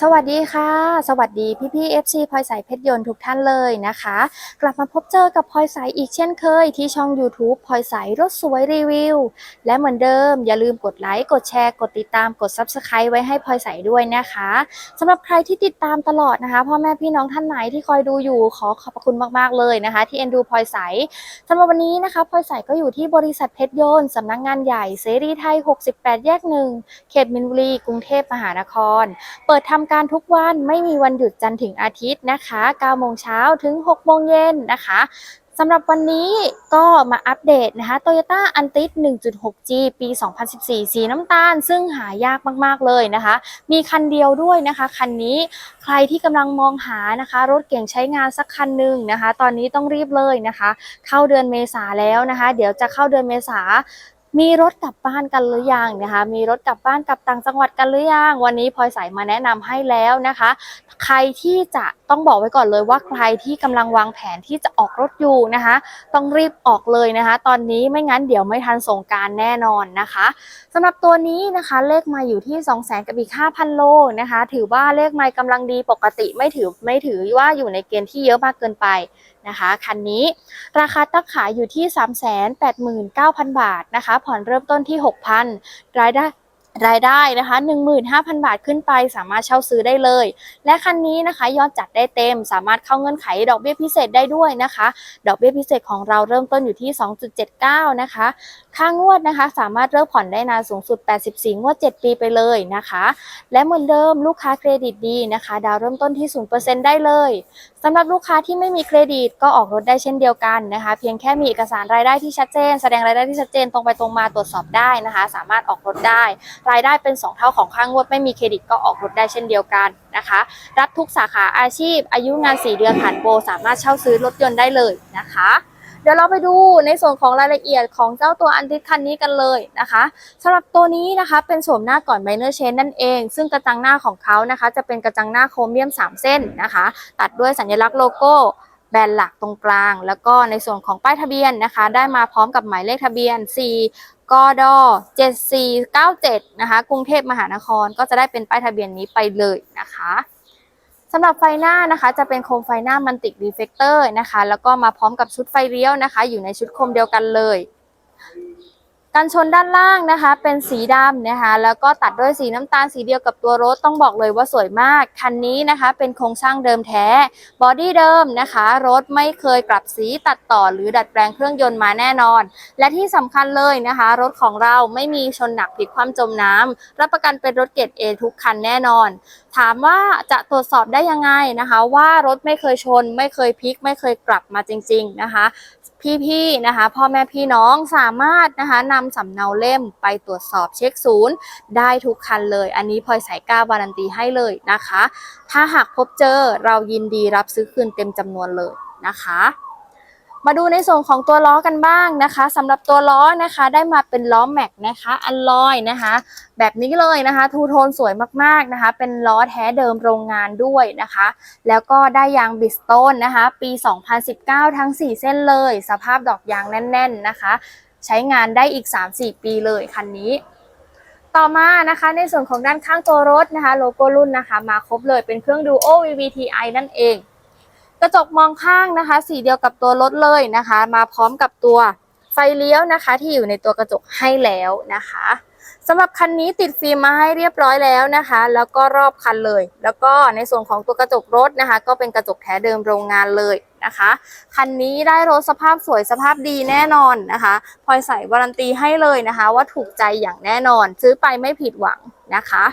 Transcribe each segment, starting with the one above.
สวัสดีค่ะ สวัสดีพี่พี่ๆ FC พลอยสายเพชรยนต์ทุกท่านเลยนะคะ กลับมาพบเจอกับพลอยสายอีกเช่นเคยที่ช่อง YouTube พลอยสายรถสวยรีวิว และเหมือนเดิม อย่าลืมกดไลค์กดแชร์กดติดตามกด Subscribe ไว้ให้พลอยสายด้วยนะคะสำหรับใครที่ติดตามตลอดนะคะพ่อแม่พี่น้องท่านไหนที่คอยดูอยู่ขอขอบพระคุณมากๆเลยนะคะ ที่เอ็นดูพลอยสายสำหรับวันนี้นะคะพลอยสายก็อยู่ที่บริษัทเพชรยนต์สำนักงานใหญ่เสรีไทย 68 แยกหนึ่งเขตมินบุรีกรุงเทพมหานคร เปิดทำการทุกวันไม่มีวันหยุดจันทร์ถึงอาทิตย์นะคะ9โมงเช้าถึง6โมงเย็นนะคะสำหรับวันนี้ก็มาอัปเดตนะคะ Toyota a n t i s 1.6G ปี 2014 สีน้ำตาล ซึ่งหายากมาก ๆ เลยนะคะ มีคันเดียวด้วยนะคะ คันนี้ใครที่กำลังมองหานะคะ รถเก่งใช้งานสักคันหนึ่งนะคะ ตอนนี้ต้องรีบเลยนะคะ เข้าเดือนเมษาแล้วนะคะ เดี๋ยวจะเข้าเดือนเมษา มีรถกลับบ้านกันหรือยังนะคะ มีรถกลับบ้านกลับต่างจังหวัดกันหรือยัง วันนี้พลอยใส่มาแนะนำให้แล้วนะคะ ใครที่จะต้องบอกไว้ก่อนเลยว่าใครที่กำลังวางแผนที่จะออกรถอยู่นะคะ ต้องรีบออกเลยนะคะ ตอนนี้ไม่งั้นเดี๋ยวไม่ทันสงการแน่นอนนะคะสำหรับตัวนี้นะคะเลขไมาอยู่ที่ 2 0 0 0 0 0กับอีก5,000โลนะคะ ถือว่าเลขไมล์กำลังดีปกติไม่ถือไม่ถือว่าอยู่ในเกณฑ์ที่เยอะมากเกินไป นะคะคันนี้ราคาตั้งขายอยู่ที่ 389,000 บาทนะคะ ผ่อนเริ่มต้นที่ 6,000 รายได้ รายได้นะคะ 15,000 บาทขึ้นไปสามารถเช่าซื้อได้เลย และคันนี้นะคะยอดจัดได้เต็ม สามารถเข้าเงื่อนไขดอกเบี้ยพิเศษได้ด้วยนะคะ ดอกเบี้ยพิเศษของเราเริ่มต้นอยู่ที่ 2.79 นะคะ ค่างวดนะคะ สามารถเริ่มผ่อนได้นานสูงสุด 84 งวด 7 ปีไปเลยนะคะ และเหมือนเดิมลูกค้าเครดิตดีนะคะ ดาวเริ่มต้นที่ 0%ได้เลยสำหรับลูกค้าที่ไม่มีเครดิตก็ออกรถได้เช่นเดียวกันนะคะ เพียงแค่มีเอกสารรายได้ที่ชัดเจน แสดงรายได้ที่ชัดเจนตรงไปตรงมาตรวจสอบได้นะคะ สามารถออกรถได้รายได้เป็น 2 เท่าของค่างวดไม่มีเครดิตก็ออกรถได้เช่นเดียวกันนะคะ รับทุกสาขาอาชีพ อายุงาน 4 เดือนผ่านโปรสามารถเช่าซื้อรถยนต์ได้เลยนะคะเดี๋ยวเราไปดูในส่วนของรายละเอียดของเจ้าตัวอันติสคันนี้กันเลยนะคะสำหรับตัวนี้นะคะเป็นโฉมหน้าก่อนไบเนอร์เชนนั่นเอง ซึ่งกระจังหน้าของเขานะคะ จะเป็นกระจังหน้าโครเมียม 3 เส้นนะคะ ตัดด้วยสัญลักษณ์โลโก้ แบรนด์หลักตรงกลาง แล้วก็ในส่วนของป้ายทะเบียนนะคะ ได้มาพร้อมกับหมายเลขทะเบียน4กด7497 นะคะ กรุงเทพมหานครก็จะได้เป็นป้ายทะเบียนนี้ไปเลยนะคะสำหรับไฟหน้านะคะ จะเป็นโคมไฟหน้ามันติกรีเฟกเตอร์นะคะ แล้วก็มาพร้อมกับชุดไฟเลี้ยวนะคะ อยู่ในชุดโคมเดียวกันเลย กันชนด้านล่างนะคะ เป็นสีดำนะคะ แล้วก็ตัดด้วยสีน้ำตาลสีเดียวกับตัวรถต้องบอกเลยว่าสวยมาก คันนี้นะคะ เป็นโครงสร้างเดิมแท้ บอดี้เดิมนะคะ รถไม่เคยกลับสีตัดต่อหรือดัดแปลงเครื่องยนต์มาแน่นอน และที่สำคัญเลยนะคะ รถของเราไม่มีชนหนักพลิกคว่ำจมน้ำรับประกันเป็นรถเกรด A ทุกคันแน่นอน ถามว่าจะตรวจสอบได้ยังไงนะคะ ว่ารถไม่เคยชน ไม่เคยพลิก ไม่เคยกลับมาจริง ๆนะคะ พี่ๆนะคะ พ่อแม่พี่น้องสามารถนะคะนำสำเนาเล่มไปตรวจสอบเช็คศูนย์ ได้ทุกคันเลย อันนี้พลอยสายกล้าบารันตีให้เลยนะคะ ถ้าหากพบเจอเรายินดีรับซื้อคืนเต็มจำนวนเลยนะคะ มาดูในส่วนของตัวล้อกันบ้างนะคะสำหรับตัวล้อนะคะได้มาเป็นล้อแม็กนะคะอันลอยนะคะ แบบนี้เลยนะคะทูโทนสวยมากๆนะคะ เป็นล้อแท้เดิมโรงงานด้วยนะคะ แล้วก็ได้ยางบิสโตนนะคะ ปี 2019 ทั้ง 4 เส้นเลย สภาพดอกยางแน่น ๆนะคะ ใช้งานได้อีก 3-4 ปีเลยคันนี้ต่อมานะคะในส่วนของด้านข้างตัวรถนะคะ โลโก้รุ่นนะคะ มาครบเลยเป็นเครื่อง Duo VVTi นั่นเอง กระจกมองข้างนะคะ สีเดียวกับตัวรถเลยนะคะ มาพร้อมกับตัวไฟเลี้ยวนะคะ ที่อยู่ในตัวกระจกให้แล้วนะคะสำหรับคันนี้ติดฟิล์มมาให้เรียบร้อยแล้วนะคะ แล้วก็รอบคันเลย แล้วก็ในส่วนของตัวกระจกรถนะคะ ก็เป็นกระจกแท้เดิมโรงงานเลยนะคะ คันนี้ได้รถสภาพสวยสภาพดีแน่นอนนะคะพลอยใส่วารันตีให้เลยนะคะ ว่าถูกใจอย่างแน่นอน ซื้อไปไม่ผิดหวังนะคะ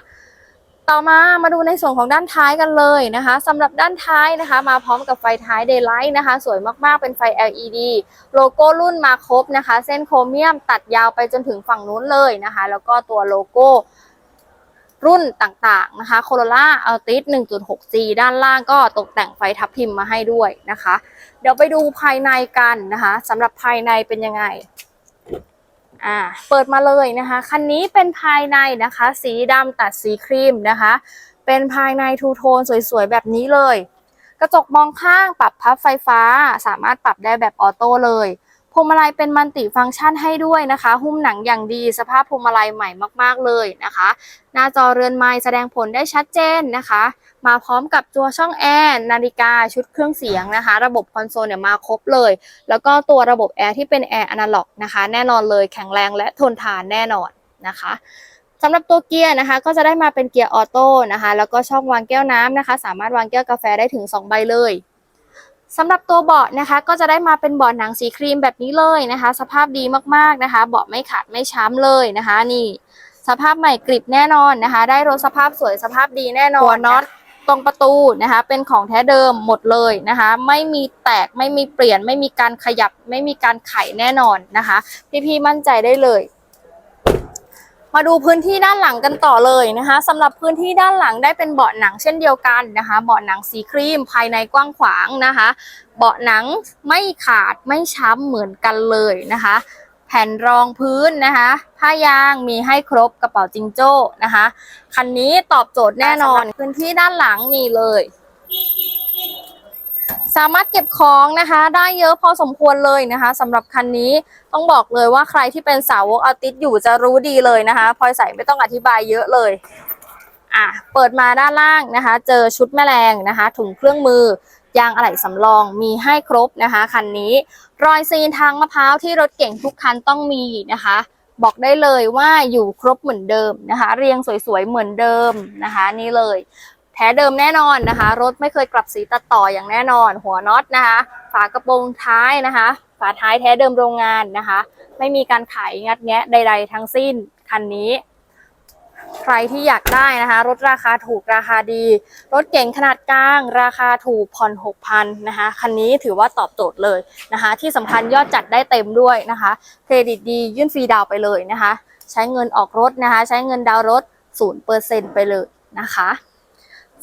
ต่อมามาดูในส่วนของด้านท้ายกันเลยนะคะสำหรับด้านท้ายนะคะ มาพร้อมกับไฟท้าย Daylight นะคะ สวยมากๆเป็นไฟ LED โลโก้รุ่นมาครบนะคะ เส้นโครเมียมตัดยาวไปจนถึงฝั่งนู้นเลยนะคะ แล้วก็ตัวโลโก้รุ่นต่างๆนะคะ Corolla Altis 1.6G ด้านล่างก็ตกแต่งไฟทับทิมมาให้ด้วยนะคะ เดี๋ยวไปดูภายในกันนะคะสำหรับภายในเป็นยังไง อ่าเปิดมาเลยนะคะ คันนี้เป็นภายในนะคะ สีดำตัดสีครีมนะคะ เป็นภายในทูโทนสวยๆ แบบนี้เลย กระจกมองข้างปรับพับไฟฟ้า สามารถปรับได้แบบออโต้เลย พวงมาลัยเป็นมัลติฟังก์ชันให้ด้วยนะคะ หุ้มหนังอย่างดีสภาพพวงมาลัยใหม่มากๆเลยนะคะ หน้าจอเรือนไม้แสดงผลได้ชัดเจนนะคะ มาพร้อมกับตัวช่องแอร์นาฬิกาชุดเครื่องเสียงนะคะ ระบบคอนโซลเนี่ยมาครบเลย แล้วก็ตัวระบบแอร์ที่เป็นแอร์อนาล็อกนะคะ แน่นอนเลยแข็งแรงและทนทานแน่นอนนะคะสำหรับตัวเกียร์นะคะ ก็จะได้มาเป็นเกียร์ออโต้นะคะ แล้วก็ช่องวางแก้วน้ำนะคะ สามารถวางแก้วกาแฟได้ถึง 2 ใบเลย สำหรับตัวเบาะนะคะก็จะได้มาเป็นเบาะหนังสีครีมแบบนี้เลยนะคะ สภาพดีมากๆนะคะ เบาะไม่ขาดไม่ช้ำเลยนะคะ นี่ สภาพใหม่กริบแน่นอนนะคะ ได้รถสภาพสวยสภาพดีแน่นอนน็อตตรงประตูนะคะ เป็นของแท้เดิมหมดเลยนะคะ ไม่มีแตกไม่มีเปลี่ยน ไม่มีการขยับ ไม่มีการไขแน่นอนนะคะ พี่ๆมั่นใจได้เลย มาดูพื้นที่ด้านหลังกันต่อเลยนะคะสำหรับพื้นที่ด้านหลังได้เป็นเบาะหนังเช่นเดียวกันนะคะ เบาะหนังสีครีมภายในกว้างขวางนะคะ เบาะหนังไม่ขาดไม่ช้ำเหมือนกันเลยนะคะ แผ่นรองพื้นนะคะผ้ายางมีให้ครบกระเป๋าจิงโจ้นะคะคันนี้ตอบโจทย์แน่นอนพื้นที่ด้านหลังนี่เลย สามารถเก็บของนะคะ ได้เยอะพอสมควรเลยนะคะสำหรับคันนี้ต้องบอกเลยว่าใครที่เป็นสาวกอาติสอยู่จะรู้ดีเลยนะคะพลอยใส่ไม่ต้องอธิบายเยอะเลยอะเปิดมาด้านล่างนะคะ เจอชุดแมลงนะคะ ถุงเครื่องมือยางอะไหล่สำรองมีให้ครบนะคะคันนี้ รอยซีนทางมะพร้าวที่รถเก่งทุกคันต้องมีนะคะ บอกได้เลยว่าอยู่ครบเหมือนเดิมนะคะ เรียงสวยๆเหมือนเดิมนะคะ นี่เลย ท้เดิมแน่นอนนะคะ รถไม่เคยกลับสีตัดต่ออย่างแน่นอน หัวน็อตนะคะ ฝากระโปรงท้ายนะคะ ฝาท้ายแท้เดิมโรงงานนะคะ ไม่มีการไขงัดแงะใด ๆ ทั้งสิ้นคันนี้ ใครที่อยากได้นะคะ รถราคาถูกราคาดี รถเก๋งขนาดกลาง ราคาถูกผ่อน6 0 0นะคะคันนี้ถือว่าตอบโจทย์เลยนะคะ ที่สำคัญยอดจัดได้เต็มด้วยนะคะเครดิตดียื่นฟรีดาวไปเลยนะคะ ใช้เงินออกรถนะคะ ใช้เงินดาวน์รถ0%ไปเลยนะคะ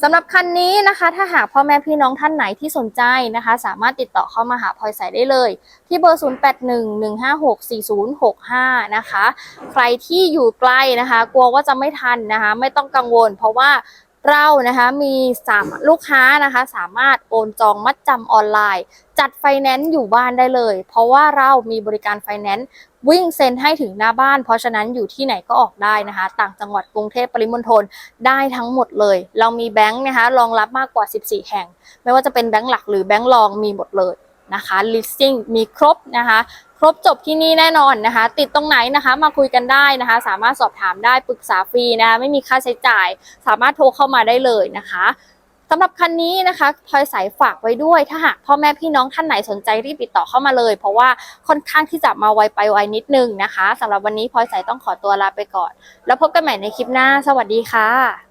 สำหรับคันนี้นะคะ ถ้าหากพ่อแม่พี่น้องท่านไหนที่สนใจนะคะ สามารถติดต่อเข้ามาหาพลอยใสได้เลย ที่เบอร์ 0811564065 นะคะ ใครที่อยู่ไกลนะคะ กลัวว่าจะไม่ทันนะคะ ไม่ต้องกังวล เพราะว่า เรานะคะมีสามลูกค้านะคะสามารถโอนจองมัดจำออนไลน์ จัดไฟแนนซ์อยู่บ้านได้เลย เพราะว่าเรามีบริการไฟแนนซ์วิ่งเซ็นให้ถึงหน้าบ้าน เพราะฉะนั้นอยู่ที่ไหนก็ออกได้นะคะ ต่างจังหวัดกรุงเทพปริมณฑลได้ทั้งหมดเลย เรามีแบงค์นะคะรองรับมากกว่า 14 แห่ง ไม่ว่าจะเป็นแบงค์หลักหรือแบงค์รองมีหมดเลยนะคะ listing มีครบนะคะ ครบจบที่นี่แน่นอนนะคะ ติดตรงไหนนะคะ มาคุยกันได้นะคะ สามารถสอบถามได้ปรึกษาฟรีนะคะไม่มีค่าใช้จ่าย สามารถโทรเข้ามาได้เลยนะคะสำหรับคันนี้นะคะพลอยสายฝากไว้ด้วย ถ้าหากพ่อแม่พี่น้องท่านไหนสนใจรีบติดต่อเข้ามาเลย เพราะว่าค่อนข้างที่จะมาไวไปไวนิดนึงนะคะสำหรับวันนี้พลอยสายต้องขอตัวลาไปก่อน แล้วพบกันใหม่ในคลิปหน้า สวัสดีค่ะ